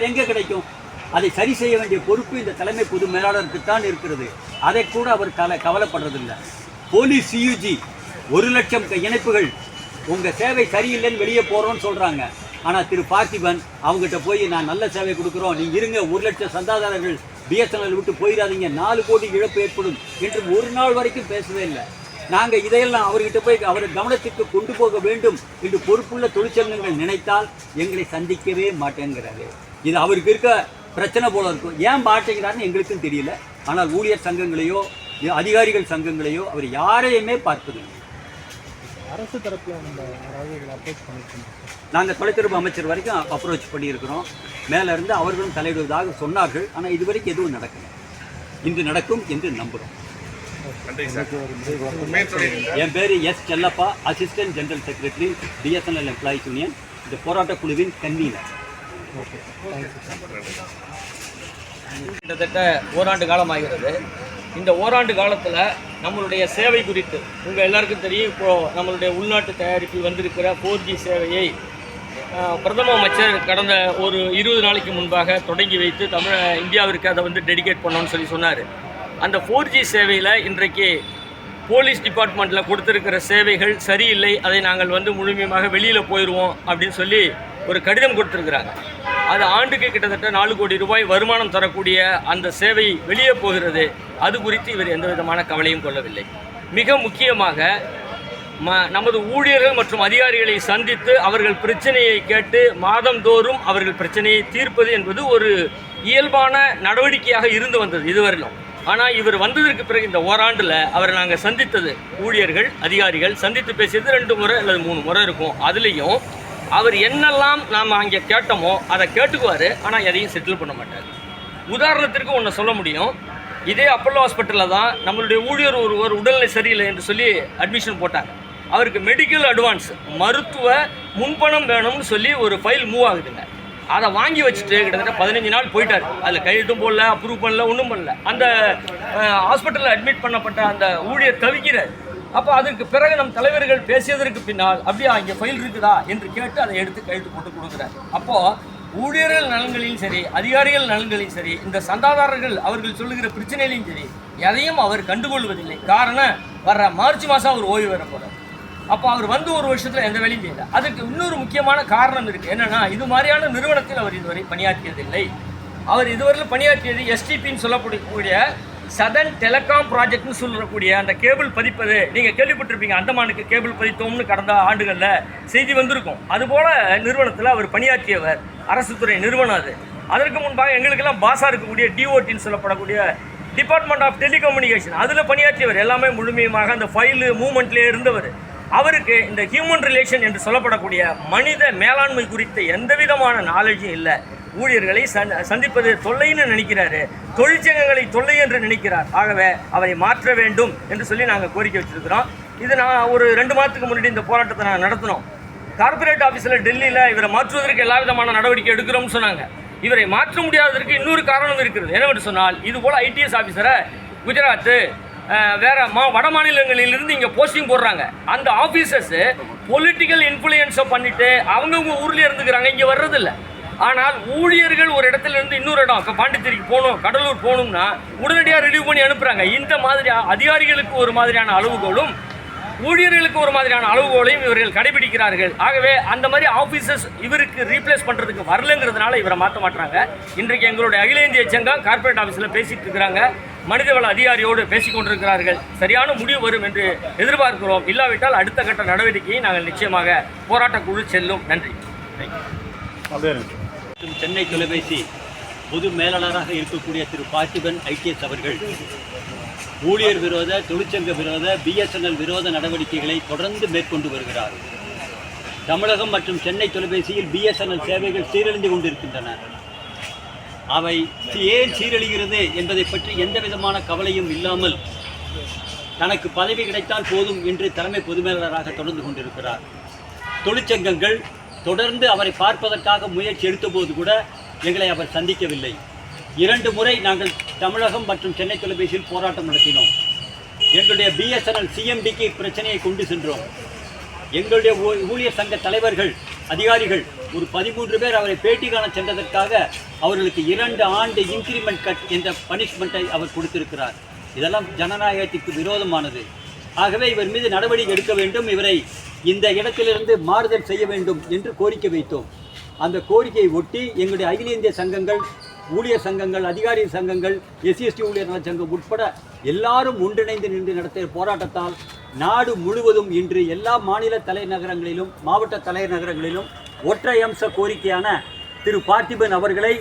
வேற எங்கே கிடைக்கும்? அதை சரி செய்ய வேண்டிய பொறுப்பு இந்த தலைமை பொது மேலாளருக்கு தான் இருக்கிறது. அதை கூட அவர் கல கவலைப்படுறதில்லை. போலீஸ் சியூஜி ஒரு லட்சம் இணைப்புகள். உங்கள் சேவை சரியில்லைன்னு வெளியே போகிறோன்னு சொல்கிறாங்க ஆனால் திரு பார்த்திபன் அவங்ககிட்ட போய் நான் நல்ல சேவை கொடுக்குறோம். நீங்கள் இருங்க. ஒரு லட்சம் சந்தாதாரர்கள் பிஎஸ்என்எல் விட்டு போயிடாதீங்க. நாலு கோடி இழப்பு ஏற்படும். என்று ஒரு நாள் வரைக்கும் பேசவே இல்லை. நாங்கள் இதையெல்லாம் அவர்கிட்ட போய் அவர் கவனத்துக்கு கொண்டு போக வேண்டும் என்று பொறுப்புள்ள தொழிற்சங்கங்கள் நினைத்தால் எங்களை சந்திக்கவே மாட்டேங்கிறாரு இது அவருக்கு இருக்க பிரச்சனை போல இருக்கும். ஏன் மாட்டேங்கிறாருன்னு எங்களுக்கும் தெரியல. ஆனால் ஊழியர் சங்கங்களையோ அதிகாரிகள் சங்கங்களையோ அவர் யாரையுமே பார்ப்பதில்லை. அரசு தரப்புல நாங்கள் தொலைத்தொடர்பு அமைச்சர் வரைக்கும் அப்ரோச் பண்ணியிருக்கிறோம். மேலே இருந்து அவர்களும் தலையிடுவதாக சொன்னார்கள். ஆனால் இதுவரைக்கும் எதுவும் நடக்கல. இன்று நடக்கும் என்று நம்புகிறோம் என் பேர் S Chellappa assistant general secretary BSNL employees union இந்த போராட்ட குழுவின் கன்வீனர். கிட்டத்தட்ட ஓராண்டு காலமாகிறது. இந்த ஓராண்டு காலத்தில் நம்மளுடைய சேவை குறித்து உங்கள் எல்லாருக்கும் தெரியும் இப்போது நம்மளுடைய உள்நாட்டு தயாரிப்பில் வந்திருக்கிற ஃபோர் ஜி சேவையை பிரதம அமைச்சர் கடந்த ஒரு இருபது நாளைக்கு முன்பாக தொடங்கி வைத்து தமிழ இந்தியாவிற்கு அதை வந்து டெடிகேட் பண்ணோன்னு சொல்லி சொன்னார். அந்த ஃபோர் ஜி சேவையில் இன்றைக்கு போலீஸ் டிபார்ட்மெண்ட்டில் கொடுத்துருக்கிற சேவைகள் சரியில்லை அதை நாங்கள் வந்து முழுமையாக வெளியில் போயிடுவோம் அப்படின்னு சொல்லி ஒரு கடிதம் கொடுத்துருக்குறாங்க. அது ஆண்டுக்கு கிட்டத்தட்ட நாலு கோடி ரூபாய் வருமானம் தரக்கூடிய அந்த சேவை வெளியே போகிறது. அது குறித்து இவர் எந்த விதமான கவலையும் கொள்ளவில்லை. மிக முக்கியமாக ம நமது ஊழியர்கள் மற்றும் அதிகாரிகளை சந்தித்து அவர்கள் பிரச்சனையை கேட்டு மாதந்தோறும் அவர்கள் பிரச்சனையை தீர்ப்பது என்பது ஒரு இயல்பான நடவடிக்கையாக இருந்து வந்தது இதுவரையிலும். ஆனால் இவர் வந்ததற்கு பிறகு இந்த ஓராண்டில் அவரை நாங்கள் சந்தித்தது ஊழியர்கள் அதிகாரிகள் சந்தித்து பேசியது ரெண்டு முறை அல்லது மூணு முறை இருக்கும். அதுலேயும் அவர் என்னெல்லாம் நாம் அங்கே கேட்டோமோ அதை கேட்டுக்குவார் ஆனால் எதையும் செட்டில் பண்ண மாட்டார். உதாரணத்திற்கு ஒன்று சொல்ல முடியும். இதே அப்பல்லோ ஹாஸ்பிட்டலில் தான் நம்மளுடைய ஊழியர் ஒருவர் உடல்நிலை சரியில்லை என்று சொல்லி அட்மிஷன் போட்டாங்க. அவருக்கு மெடிக்கல் அட்வான்ஸ் மருத்துவ முன்பணம் வேணும்னு சொல்லி ஒரு ஃபைல் மூவ் ஆகுதுங்க. அதை வாங்கி வச்சுட்டு கிட்டத்தட்ட பதினஞ்சு நாள் போயிட்டார். அதில் கையெழுத்தும் போடல அப்ரூவ் பண்ணல ஒன்றும் பண்ணல. அந்த ஹாஸ்பிட்டலில் அட்மிட் பண்ணப்பட்ட அந்த ஊழியர் தவிக்கிறார். அப்போ அதற்கு பிறகு நம் தலைவர்கள் பேசியதற்கு பின்னால் அப்படியா இங்கே ஃபைல் இருக்குதா? என்று கேட்டு அதை எடுத்து கையெழுத்து போட்டு கொடுக்குறார். அப்போது ஊழியர்கள் நலன்களையும் சரி அதிகாரிகள் நலன்களையும் சரி இந்த சந்தாதாரர்கள் அவர்கள் சொல்லுகிற பிரச்சனையிலையும் சரி எதையும் அவர் கண்டுகொள்வதில்லை. காரணம் வர்ற மார்ச் மாதம் அவர் ஓய்வு பெற போகிறார் அப்போ அவர் வந்து ஒரு வருஷத்தில் எந்த வேலையும் செய்யல. அதுக்கு இன்னொரு முக்கியமான காரணம் இருக்குது என்னென்னா இது மாதிரியான நிறுவனத்தில் அவர் இதுவரை பணியாற்றியதில்லை. அவர் இதுவரையில் பணியாற்றியது எஸ்டிபின்னு சொல்லக்கூடிய சதன் டெலகாம் ப்ராஜெக்ட்னு சொல்லக்கூடிய அந்த கேபிள் பதிப்பது நீங்கள் கேள்விப்பட்டிருப்பீங்க அந்தமானுக்கு கேபிள் பதித்தோம்னு கடந்த ஆண்டுகளில் செய்தி வந்திருக்கும். அதுபோல் நிறுவனத்தில் அவர் பணியாற்றியவர் அரசு துறை நிறுவனம் அது. அதற்கு முன்பாக எங்களுக்கெல்லாம் பாசா இருக்கக்கூடிய டிஓடின்னு சொல்லப்படக்கூடிய டிபார்ட்மெண்ட் ஆஃப் டெலிகம்யூனிகேஷன் அதில் பணியாற்றியவர் எல்லாமே முழுமையுமாக அந்த ஃபைலு மூமெண்ட்லேயே இருந்தவர். அவருக்கு இந்த ஹியூமன் ரிலேஷன் என்று சொல்லப்படக்கூடிய மனித மேலாண்மை குறித்த எந்த விதமான நாலேஜும் இல்லை. ஊழியர்களை சந்திப்பது தொல்லைன்னு நினைக்கிறாரு. தொழிற்சங்கங்களை தொல்லை என்று நினைக்கிறார். ஆகவே அவரை மாற்ற வேண்டும் என்று சொல்லி நாங்கள் கோரிக்கை வச்சிருக்கிறோம். இது நான் ஒரு ரெண்டு மாதத்துக்கு முன்னாடி இந்த போராட்டத்தை நான் நடத்தினோம். கார்ப்பரேட் ஆஃபீஸில் டெல்லியில் இவரை மாற்றுவதற்கு எல்லா விதமான நடவடிக்கை எடுக்கிறோம்னு சொன்னாங்க. இவரை மாற்ற முடியாததற்கு இன்னொரு காரணம் இருக்கிறது. என்னவென்று சொன்னால் இது போல் ஐடிஎஸ் ஆஃபீஸரை குஜராத்து வேறு வேற மா வட மாநிலங்களிலிருந்து இங்கே போஸ்டிங் போடுறாங்க. அந்த ஆஃபீஸர்ஸு பொலிட்டிக்கல் இன்ஃப்ளூயன்ஸை பண்ணிவிட்டு அவங்கவுங்க ஊர்லேயே இருந்துக்கிறாங்க. இங்கே வர்றதில்ல. ஆனால் ஊழியர்கள் ஒரு இடத்துல இருந்து இன்னொரு இடம் இப்போ பாண்டிச்சேரிக்கு போகணும் கடலூர் போகணும்னா உடனடியாக ரிலீவ் பண்ணி அனுப்புகிறாங்க இந்த மாதிரி அதிகாரிகளுக்கு ஒரு மாதிரியான அளவுகோலும் ஊழியர்களுக்கு ஒரு மாதிரியான அளவுகோலையும் இவர்கள் கடைபிடிக்கிறார்கள். ஆகவே அந்த மாதிரி ஆஃபீஸர்ஸ் இவருக்கு ரீப்ளேஸ் பண்ணுறதுக்கு வரலங்கிறதுனால இவரை மாற்ற மாட்டாங்க இன்றைக்கு எங்களுடைய அகில இந்திய சங்கம் கார்ப்பரேட் ஆஃபீஸில் பேசிட்டு இருக்கிறாங்க. மனிதவள அதிகாரியோடு பேசிக் கொண்டிருக்கிறார்கள். சரியான முடிவு வரும் என்று எதிர்பார்க்கிறோம். இல்லாவிட்டால் அடுத்த கட்ட நடவடிக்கையை நாங்கள் நிச்சயமாக போராட்டக்குழு செல்லும். நன்றி. மற்றும் சென்னை தொலைபேசி பொது மேலாளராக இருக்கக்கூடிய திரு பார்த்திபன் ஐடிஎஸ் அவர்கள் ஊழியர் விரோத தொழிற்சங்க விரோத பிஎஸ்என்எல் விரோத நடவடிக்கைகளை தொடர்ந்து மேற்கொண்டு வருகிறார். தமிழகம் மற்றும் சென்னை தொலைபேசியில் பிஎஸ்என்எல் சேவைகள் சீரழிந்து கொண்டிருக்கின்றன. அவை ஏன் சீரழிகிறது என்பதை பற்றி எந்த விதமான கவலையும் இல்லாமல் தனக்கு பதவி கிடைத்தால் போதும் என்று தலைமை பொது மேலாளராக தொடர்ந்து கொண்டிருக்கிறார். தொழிற்சங்கங்கள் தொடர்ந்து அவரை பார்ப்பதற்காக முயற்சி எடுத்தபோது கூட எங்களை அவர் சந்திக்கவில்லை. இரண்டு முறை நாங்கள் தமிழகம் மற்றும் சென்னை தொலைபேசியில் போராட்டம் நடத்தினோம். எங்களுடைய பிஎஸ்என்எல் சிஎம்டிக்கு பிரச்சனையை கொண்டு சென்றோம். எங்களுடைய ஊ- ஊழியர் சங்க தலைவர்கள் அதிகாரிகள் ஒரு பதிமூன்று பேர் அவரை பேட்டி காண சென்றதற்காக அவர்களுக்கு இரண்டு ஆண்டு இன்கிரிமெண்ட் கட் என்ற பனிஷ்மெண்ட்டை அவர் கொடுத்திருக்கிறார். இதெல்லாம் ஜனநாயகத்திற்கு விரோதமானது. ஆகவே இவர் மீது நடவடிக்கை எடுக்க வேண்டும். இவரை இந்த இடத்திலிருந்து மாறுதல் செய்ய வேண்டும் என்று கோரிக்கை வைத்தோம். அந்த கோரிக்கையை ஒட்டி எங்களுடைய அகில இந்திய சங்கங்கள் ஊழியர் சங்கங்கள் அதிகாரி சங்கங்கள் எஸ்சிஎஸ்டி ஊழியர் சங்கம் உட்பட எல்லாரும் ஒன்றிணைந்து நின்று நடத்திய போராட்டத்தால் நாடு முழுவதும் இன்று எல்லா மாநில தலைநகரங்களிலும் மாவட்ட தலைநகரங்களிலும் ஒற்றை அம்ச கோரிக்கையான திரு பார்த்திபன் அவர்களை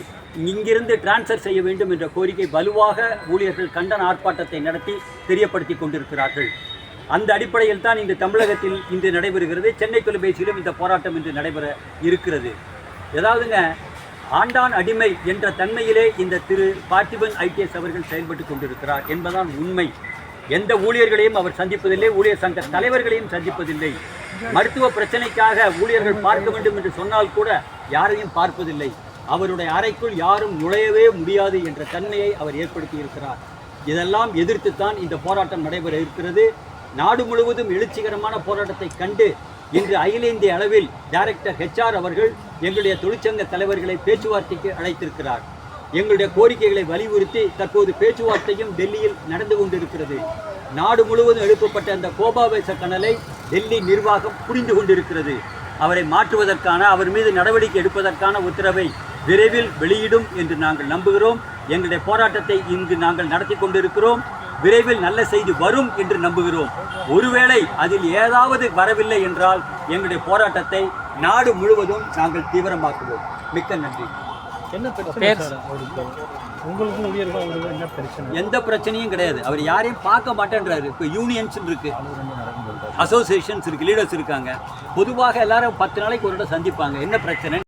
இங்கிருந்து டிரான்ஸ்ஃபர் செய்ய வேண்டும் என்ற கோரிக்கை வலுவாக ஊழியர்கள் கண்டன ஆர்ப்பாட்டத்தை நடத்தி தெரியப்படுத்தி கொண்டிருக்கிறார்கள். அந்த அடிப்படையில் தான் இந்த தமிழகத்தில் இன்று நடைபெறுகிறது. சென்னை தொலைபேசியிலும் இந்த போராட்டம் இன்று நடைபெற இருக்கிறது. ஏதாவதுங்க ஆண்டான் அடிமை என்ற தன்மையிலே இந்த திரு பார்த்திபன் ஐடிஎஸ் அவர்கள் செயல்பட்டு கொண்டிருக்கிறார் என்பதான் உண்மை. எந்த ஊழியர்களையும் அவர் சந்திப்பதில்லை ஊழியர் சங்க தலைவர்களையும் சந்திப்பதில்லை. மருத்துவ பிரச்சனைக்காக ஊழியர்கள் பார்க்க வேண்டும் என்று சொன்னால் கூட யாரையும் பார்ப்பதில்லை. அவருடைய அறைக்குள் யாரும் நுழையவே முடியாது என்ற தன்மையை அவர் ஏற்படுத்தி இருக்கிறார் இதெல்லாம் எதிர்த்துத்தான் இந்த போராட்டம் நடைபெற இருக்கிறது. நாடு முழுவதும் எழுச்சிகரமான போராட்டத்தை கண்டு இன்று அகில இந்திய அளவில் டைரக்டர் ஹெச்ஆர் அவர்கள் எங்களுடைய தொழிற்சங்க தலைவர்களை பேச்சுவார்த்தைக்கு அழைத்திருக்கிறார். எங்களுடைய கோரிக்கைகளை வலியுறுத்தி தற்போது பேச்சுவார்த்தையும் டெல்லியில் நடந்து கொண்டிருக்கிறது. நாடு முழுவதும் எழுப்பப்பட்ட அந்த கோபாவேச கனலை டெல்லி நிர்வாகம் புரிந்து கொண்டிருக்கிறது. அவரை மாற்றுவதற்கான அவர் மீது நடவடிக்கை எடுப்பதற்கான உத்தரவை விரைவில் வெளியிடும் என்று நாங்கள் நம்புகிறோம். எங்களுடைய போராட்டத்தை இங்கு நாங்கள் நடத்தி கொண்டிருக்கிறோம். விரைவில் நல்ல செய்தி வரும் என்று நம்புகிறோம். ஒருவேளை அதில் ஏதாவது வரவில்லை என்றால் எங்களுடைய போராட்டத்தை நாடு முழுவதும் நாங்கள் தீவிரமாக்குவோம். மிக்க நன்றி. எந்த பிரச்சனையும் கிடையாது. அவர் யாரையும் பார்க்க மாட்டேன்றாரு. இப்போ யூனியன்ஸ் இருக்கு. அசோசியேஷன்ஸ் இருக்கு லீடர்ஸ் இருக்காங்க. பொதுவாக எல்லாரும் பத்து நாளைக்கு ஒரு சந்திப்பாங்க. என்ன பிரச்சனை?